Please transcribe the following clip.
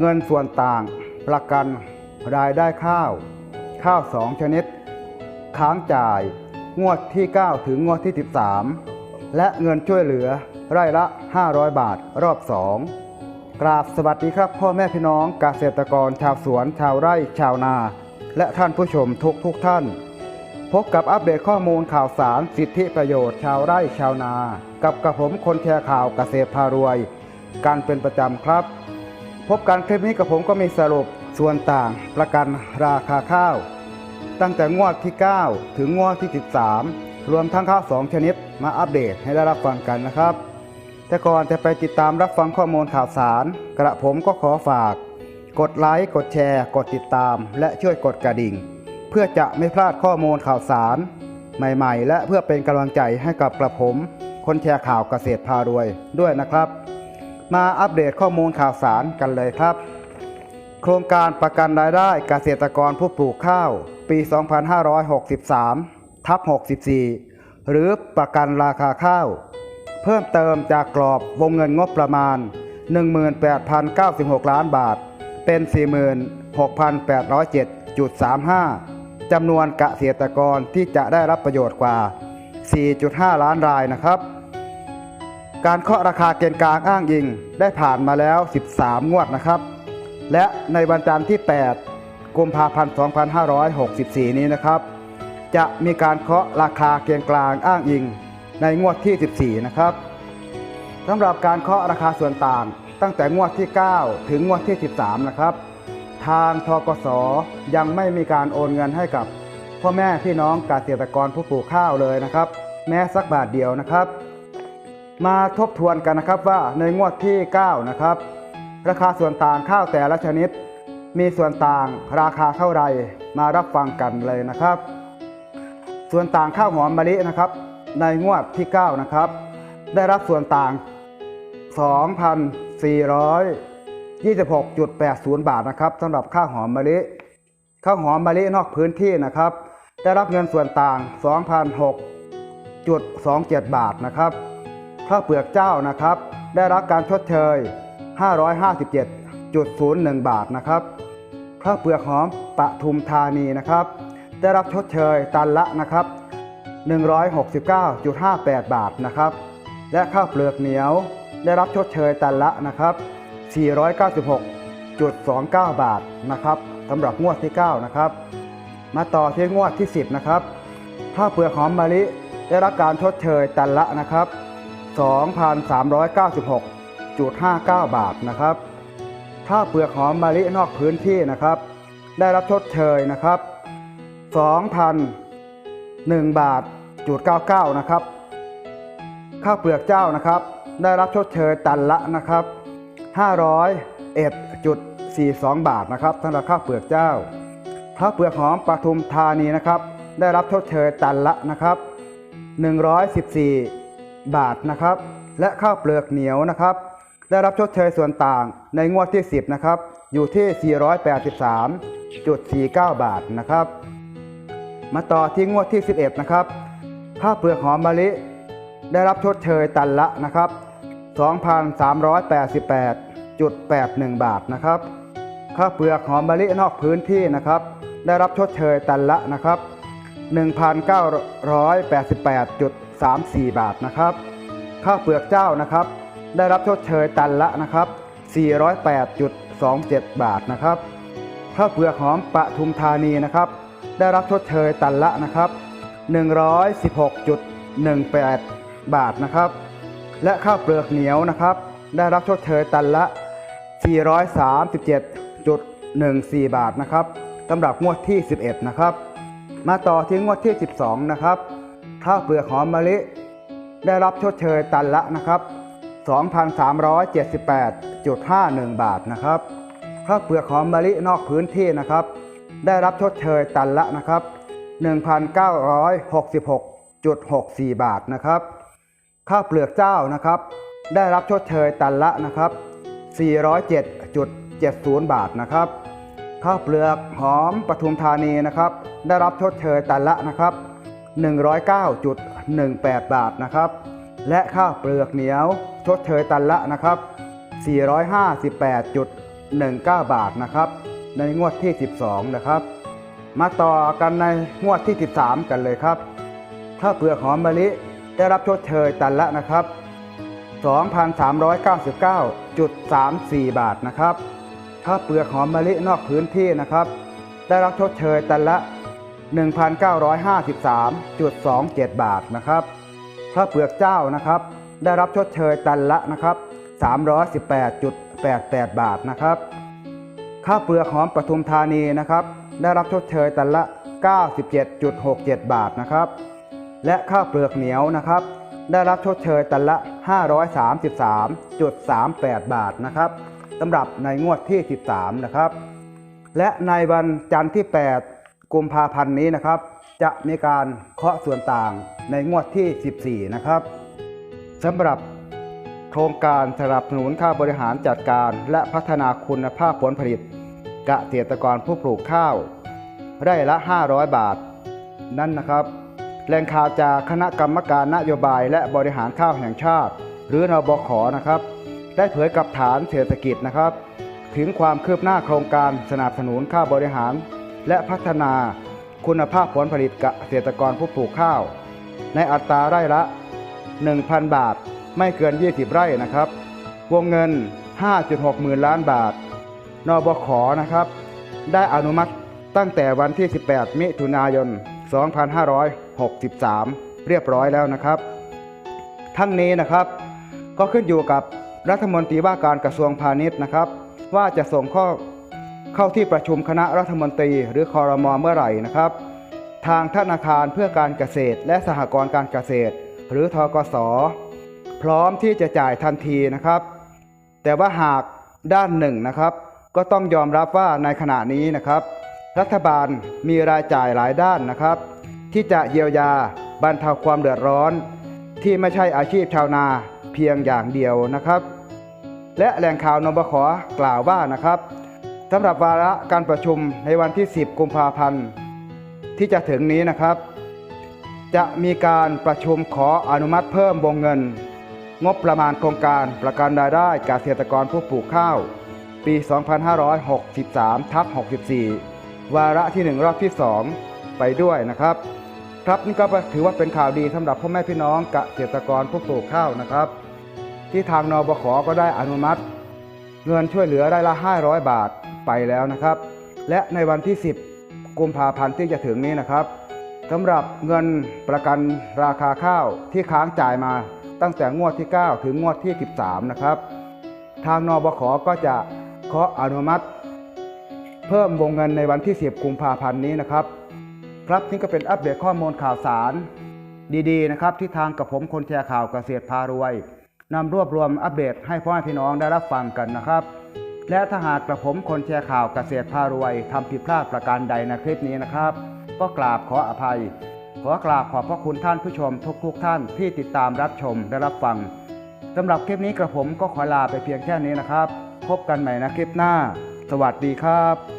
เงินส่วนต่าง ประกันรายได้ข้าว ข้าวสองชนิด ค้างจ่าย งวดที่ 9 ถึงงวดที่ 13 และเงินช่วยเหลือไร่ละ 500 บาทรอบ2กราบสวัสดีครับ พ่อแม่พี่น้องเกษตรกรชาวสวนชาวไร่ชาวนา และท่านผู้ชมทุกทุกท่าน พบกับอัปเดตข้อมูลข่าวสาร สิทธิประโยชน์ชาวไร่ชาวนา กับกระผมคนแชร์ข่าวเกษตรพารวย การเป็นประจำครับ พบกันคลิปนี้กับผมก็มีสรุปส่วนต่างประกันราคาข้าว ตั้งแต่งวดที่ 9 ถึงงวดที่ 13 รวมทั้งข้าว 2 ชนิดมาอัปเดตให้ได้รับฟังกันนะครับ แต่ก่อนจะไปติดตามรับฟังข้อมูลข่าวสาร กระผมก็ขอฝาก กดไลค์กดแชร์ กดติดตาม และช่วยกดกระดิ่ง เพื่อจะไม่พลาดข้อมูลข่าวสาร ใหม่ๆ และเพื่อเป็นกำลังใจให้กับกระผม คนแชร์ข่าวเกษตรพารวยด้วยนะครับ มาอัปเดตข้อมูลข่าวสารกันเลยครับ โครงการประกันรายได้เกษตรกรผู้ปลูกข้าว ปี 2563 ทับ 64 หรือประกันราคาข้าว เพิ่มเติมจากกรอบวงเงินงบประมาณ 18,096 ล้านบาท เป็น 46,807.35 จำนวนเกษตรกรที่จะได้รับประโยชน์กว่า 4.5 ล้านรายนะครับ การเคาะราคาเกณฑ์กลางอ้างอิงได้ผ่านมาแล้ว 13 งวดนะครับ และในวันจันทร์ที่ 8 กุมภาพันธ์ 2564 นี้นะครับ จะมีการเคาะราคาเกณฑ์กลางอ้างอิง ในงวดที่ 14 นะครับสำหรับการเคาะราคาส่วนต่าง ตั้งแต่งวดที่ 9 ถึงงวดที่ 13 นะครับ ทางทกสยังไม่มีการโอนเงินให้กับพ่อแม่พี่น้องเกษตรกรผู้ปลูกข้าวเลยนะครับ แม้สักบาทเดียวนะครับ มาทบทวนกันนะครับว่าในงวดที่ 9 นะครับ ราคาส่วนต่างข้าวแต่ละชนิด มีส่วนต่างราคาเท่าไรมารับฟังกันเลยนะครับ ส่วนต่างข้าวหอมมะลินะครับ ในงวดที่ 9 นะครับ ได้รับส่วนต่าง 2,426.80 บาทนะครับสำหรับข้าวหอมมะลิข้าวหอมมะลินอกพื้นที่นะครับ ได้รับเงินส่วนต่าง 2,006.27 บาทนะครับ ข้าวเปลือกเจ้านะครับ ได้รับการชดเชย 557.01 บาทนะครับ ข้าวเปลือกหอมปทุมธานีนะครับ ได้รับชดเชยตันละนะครับ 169.58 บาทนะครับ และข้าวเปลือกเหนียว ได้รับชดเชยตันละนะครับ 496.29 บาทนะครับสำหรับงวดที่ 9 นะครับ มาต่อที่งวดที่ 10 นะครับ ข้าวเปลือกหอมมะลิได้รับการชดเชยตันละนะครับ 2,396.59 บาทนะครับข้าเปลือกหอมมะลินอกพื้นที่นะครับ ได้รับชดเชยนะครับ2,001บาทจุด99นะครับ ข้าวเปลือกเจ้านะครับ ได้รับชดเชยตันละนะครับ501.42 บาทนะครับสำหรับข้าวเปลือกเจ้า ข้าวเปลือกหอมปทุมธานีนะครับ ได้รับชดเชยตันละนะครับ 114 บาทนะครับ และข้าวเปลือกเหนียวนะครับ ได้รับชดเชยส่วนต่างในงวดที่ 10 นะครับ อยู่ที่ 483.49 บาทนะครับ มาต่อที่งวดที่ 11 นะครับ ข้าวเปลือกหอมมะลิ ได้รับชดเชยตันละนะครับ 2,388.81 บาทนะครับ ข้าวเปลือกหอมมะลินอกพื้นที่นะครับ ได้รับชดเชยตันละนะครับ 3-4 บาทนะครับ ข้าวเปลือกเจ้านะครับ ได้รับชดเชยตันละนะครับ 408.27 บาทนะครับ ข้าวเปลือกหอมปทุมธานีนะครับ ได้รับชดเชยตันละนะครับ 116.18 บาทนะครับ และข้าวเปลือกเหนียวนะครับ ได้รับชดเชยตันละ 437.14 บาทนะครับสำหรับงวดที่ 11 นะครับ มาต่อที่งวดที่ 12 นะครับ ข้าวเปลือกหอมมะลิ ได้รับชดเชยตันละนะครับ 2,378.51 บาทนะครับ ข้าวเปลือกหอมมะลินอกพื้นที่นะครับ ได้รับชดเชยตันละนะครับ 1,966.64 บาทนะครับ ข้าวเปลือกเจ้านะครับ ได้รับชดเชยตันละนะครับ 407.70 บาทนะครับข้าวเปลือกหอมปทุมธานีนะครับ ได้รับชดเชยตันละนะครับ 109.18 บาทนะครับ และข้าวเปลือกเหนียว ชดเชยตันละนะครับ 458.19 บาทนะครับ ในงวดที่ 12 นะครับ มาต่อกันในงวดที่ 13 กันเลยครับข้าวเปลือกหอมมะลิได้รับชดเชยตันละนะครับ 2,399.34 บาทนะครับข้าวเปลือกหอมมะลินอกพื้นที่นะครับ ได้รับชดเชยตันละ 1,953.27 บาทนะครับข้าวเปลือกเจ้านะครับ ได้รับชดเชยตันละนะครับ318.88 บาทนะครับ ข้าวเปลือกหอมปทุมธานีนะครับ ได้รับชดเชยตันละ 97.67 บาทนะครับ และข้าวเปลือกเหนียวนะครับ ได้รับชดเชยตันละ 533.38 บาทนะครับสำหรับในงวดที่ 13 นะครับ และในวันจันทร์ที่ 8 กุมภาพันธ์นี้นะครับ จะมีการเคาะส่วนต่างในงวดที่ 14 นะครับสำหรับโครงการสนับสนุนค่าบริหารจัดการและพัฒนาคุณภาพผลผลิตเกษตรกรผู้ปลูกข้าว ไร่ละ 500 บาท นั่นนะครับ แหล่งข่าวจากคณะกรรมการนโยบายและบริหารข้าวแห่งชาติ หรือนบขนะครับ ได้เผยกับฐานเศรษฐกิจนะครับ ถึงความคืบหน้าโครงการสนับสนุนข้าบริหาร และพัฒนาคุณภาพผลผลิตเกษตรกรผู้ปลูกข้าว ในอัตราไร่ละ 1,000 บาท ไม่เกิน 20 ไร่นะครับ วงเงิน 5.6 หมื่นล้านบาท นบขนะครับ ได้อนุมัติตั้งแต่วันที่ 18 มิถุนายน 2563 เรียบร้อยแล้วนะครับ ทั้งนี้นะครับก็ขึ้นอยู่กับรัฐมนตรีว่าการกระทรวงพาณิชย์นะครับ ว่าจะส่งข้อ เข้าที่ประชุมคณะรัฐมนตรีหรือคอรมอเมื่อไหร่นะครับ ทางธนาคารเพื่อการเกษตร และสหกรณ์การเกษตร หรือทกส พร้อมที่จะจ่ายทันทีนะครับ แต่ว่าหากด้านหนึ่งนะครับ ก็ต้องยอมรับว่าในขณะนี้นะครับ รัฐบาลมีรายจ่ายหลายด้านนะครับ ที่จะเยียวยาบรรเทาความเดือดร้อน ที่ไม่ใช่อาชีพชาวนาเพียงอย่างเดียวนะครับ และแหล่งข่าวนบขกล่าวว่านะครับ สำหรับวาระการประชุมในวันที่ 10 กุมภาพันธ์ที่จะถึงนี้นะครับ จะมีการประชุมขออนุมัติเพิ่มวงเงิน งบประมาณโครงการประกันรายได้เกษตรกรผู้ปลูกข้าว ปี 2563ทับ64 วาระที่ 1 รอบที่ 2 ไปด้วยนะครับ ครับนี่ก็ถือว่าเป็นข่าวดีสำหรับพ่อแม่พี่น้องเกษตรกรผู้ปลูกข้าวนะครับ ที่ทางนบขก็ได้อนุมัติ เงินช่วยเหลือได้ละ 500 บาท ไปแล้วนะครับ และในวันที่ 10 กุมภาพันธ์ที่จะถึงนี้นะครับสำหรับเงินประกันราคาข้าวที่ค้างจ่ายมาตั้งแต่งวดที่ 9 ถึงงวดที่ 13 นะครับ ทางนบขก็จะเคาะอนุมัติ เพิ่มวงเงินในวันที่ 10 กุมภาพันธ์นี้นะครับ ครับนี่ก็เป็นอัปเดตข้อมูลข่าวสาร ดีๆ นะครับ ที่ทางกับผมคนแชร์ข่าวเกษตรพารวยนำรวบรวมอัปเดตให้พ่อแม่พี่น้องได้รับฟังกันนะครับ และถ้าหากกระผมคนแชร์ข่าวเกษตรพารวยทำผิดพลาดประการใดในคลิปนี้นะครับ ก็กราบขออภัย ขอกราบขอบพระคุณท่านผู้ชมทุกทุกท่านที่ติดตามรับชมและรับฟังสำหรับคลิปนี้กระผมก็ขอลาไปเพียงแค่นี้นะครับ พบกันใหม่ในคลิปหน้า สวัสดีครับ